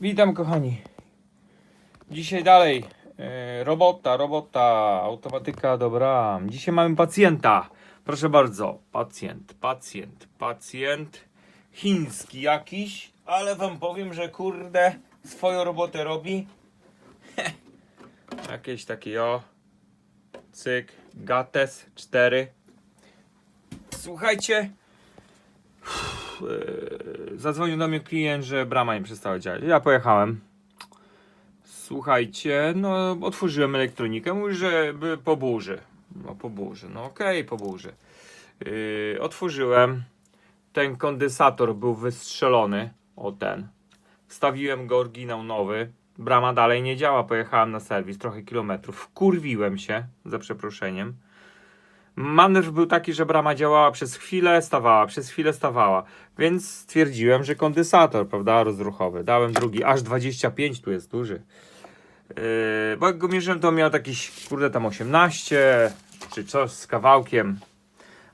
Witam kochani. Dzisiaj dalej. E, robota, robota, automatyka, dobra. Dzisiaj mamy pacjenta. Proszę bardzo. Pacjent, pacjent, pacjent. Chiński jakiś, ale wam powiem, że kurde swoją robotę robi. Jakieś takie o. Cyk, Gates 4. Słuchajcie. Eee, Zadzwonił do mnie klient, że brama nie przestała działać. Ja pojechałem. Słuchajcie, no otworzyłem elektronikę. Mówi, że po burzy. No po burzy. No okej, po burzy. Yy, otworzyłem. Ten kondensator był wystrzelony. O ten. Wstawiłem go oryginał nowy. Brama dalej nie działa. Pojechałem na serwis trochę kilometrów. Wkurwiłem się, za przeproszeniem. Manewr był taki, że brama działała przez chwilę, stawała, przez chwilę stawała. Więc stwierdziłem, że kondensator, prawda, rozruchowy. Dałem drugi, aż 25 tu jest duży. Yy, bo jak go mierzyłem, to miał jakiś, kurde, tam 18 czy coś z kawałkiem.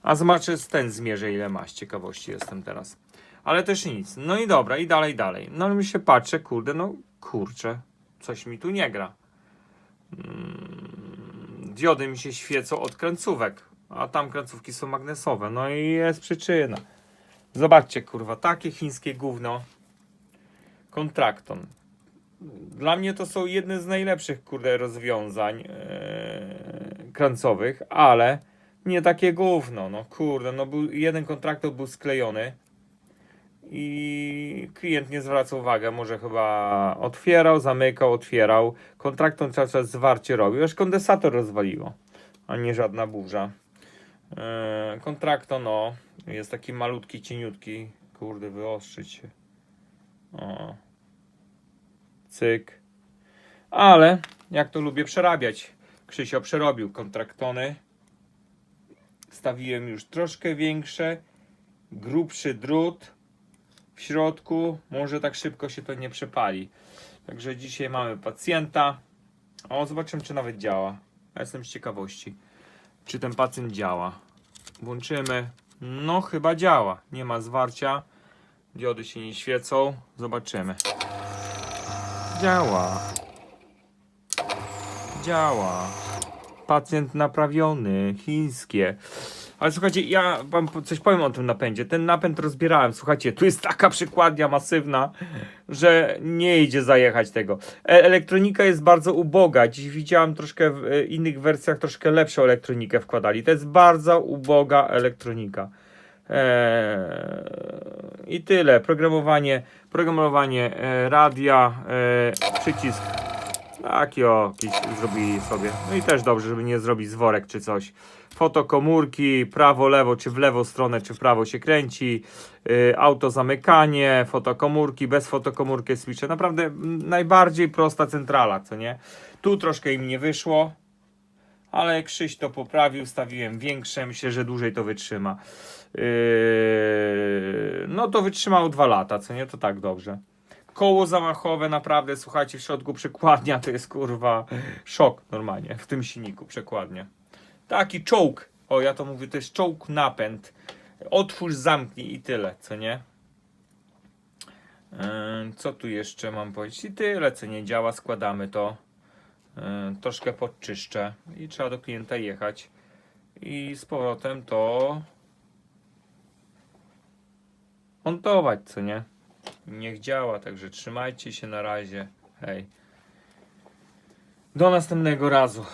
A zobaczę, ten zmierzę, ile ma. Z ciekawości jestem teraz. Ale też nic. No i dobra, i dalej, dalej. No ale mi się patrzę, kurde, no kurczę, coś mi tu nie gra. Mm, diody mi się świecą od kręcówek, a tam kręcówki są magnesowe. No i jest przyczyna. Zobaczcie, kurwa, takie chińskie gówno. Kontrakton. Dla mnie to są jedne z najlepszych, kurde, rozwiązań ee, kręcowych, ale nie takie gówno. No kurde, no był, jeden kontraktor był sklejony i klient nie zwracał uwagi, może chyba otwierał, zamykał, otwierał. Kontraktor cały czas zwarcie robił, aż kondensator rozwaliło, a nie żadna burza. Eee, kontraktor, no, jest taki malutki, cieniutki, kurde, wyostrzyć się. O. Cyk. Ale, jak to lubię przerabiać, Krzysio przerobił kontraktony. Stawiłem już troszkę większe, grubszy drut w środku. Może tak szybko się to nie przepali. Także dzisiaj mamy pacjenta. O, zobaczymy, czy nawet działa. Ja jestem z ciekawości, czy ten pacjent działa. Włączymy. No, chyba działa. Nie ma zwarcia. Diody się nie świecą. Zobaczymy. Działa. Działa. Pacjent naprawiony. Chińskie. Ale słuchajcie, ja wam coś powiem o tym napędzie. Ten napęd rozbierałem. Słuchajcie, tu jest taka przykładnia masywna, że nie idzie zajechać tego. E elektronika jest bardzo uboga. Dziś widziałem troszkę w e, innych wersjach troszkę lepszą elektronikę wkładali. To jest bardzo uboga elektronika. Eee, I tyle. Programowanie, programowanie e, radia, e, przycisk. Taki o, jakiś zrobili sobie. No i też dobrze, żeby nie zrobić z worek czy coś. Fotokomórki, prawo, lewo, czy w lewą stronę, czy w prawo się kręci. Yy, auto zamykanie, fotokomórki, bez fotokomórki switche. Naprawdę najbardziej prosta centrala, co nie? Tu troszkę im nie wyszło, ale Krzyś to poprawił, stawiłem większe, myślę, że dłużej to wytrzyma. Yy, no to wytrzymało dwa lata, co nie? To tak dobrze. Koło zamachowe, naprawdę, słuchajcie, w środku przekładnia to jest kurwa szok normalnie w tym silniku przekładnia. Taki czołg, o ja to mówię, to jest czołg napęd. Otwórz, zamknij i tyle, co nie? Yy, co tu jeszcze mam powiedzieć? I tyle, co nie działa, składamy to. Yy, troszkę podczyszczę i trzeba do klienta jechać. I z powrotem to montować, co nie? Niech działa, także trzymajcie się na razie. Hej. Do następnego razu.